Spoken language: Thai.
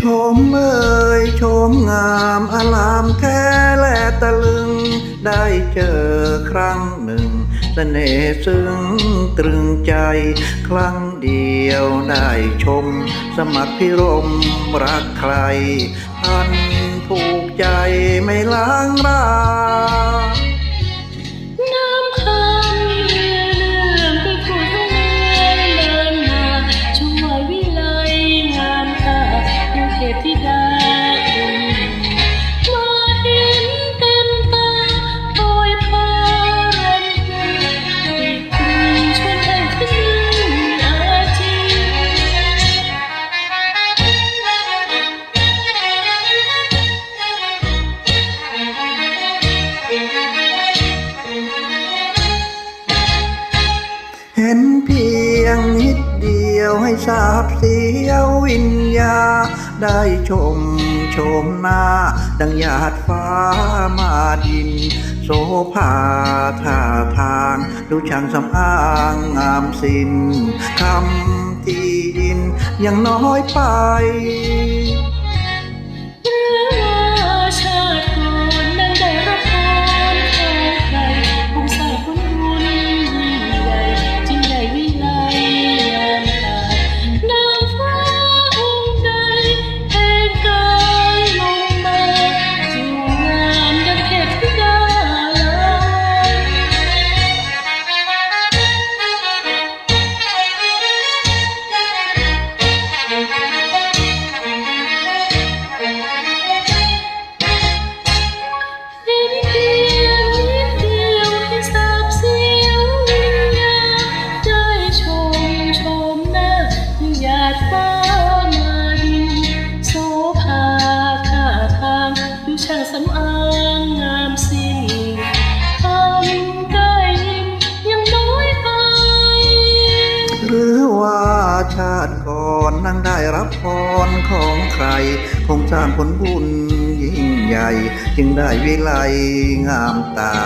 ชมเอ่ยชมงามอลามแค่และตะลึง ได้เจอครั้งหนึ่งเสน่ห์ซึ้งตรึงใจ ครั้งเดียวได้ชม สมัครพิรมรักใครพันผูกใจไม่ล้างราน้ ห็นเพียงนิดเดียวให้ทราบเสียววิญญา ได้ชมโฉมหน้า ดังหยาดฟ้ามาดิน โสภาท่าทาง ดูช่างสำอางงามสินคำที่ยินยังน้อยไป ช่างสำอางงามสิ้นคำได้ยินยังน้อยไป หรือว่าชาติก่อนนั่งได้รับพรของใคร คงสร้างผลบุญยิ่งใหญ่ จึงได้วิไลงามตา